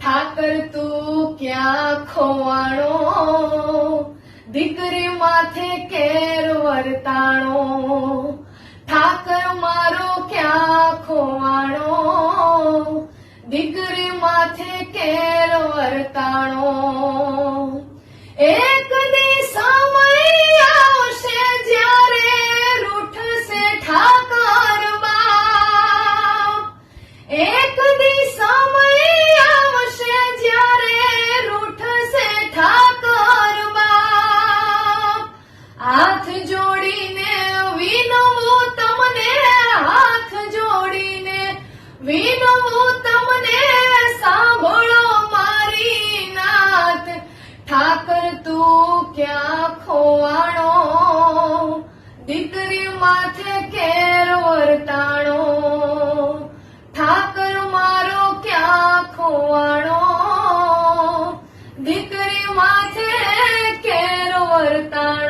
ઠાકર તું ક્યાં ખોવાણો? દીકરી માથે કેર વર્તાણો, ઠાકર મારો ક્યાં ખોવાણો? દીકરી માથે કેર વર્તાણો, એક દી સમય આવશે જ્યારે રૂઠશે ઠાકર બાપ. એક દી સમય હાથ જોડીને વિનવું તમને હાથ જોડીને વિનવું તમને સાંભળો મારી નાથ ઠાકર, તું ક્યાં ખોવાણો? દીકરી માથે કેર વર્તાણો? ઠાકર, મારો ક્યાં ખોવાણો? દીકરી માથે કેર વર્તાણો?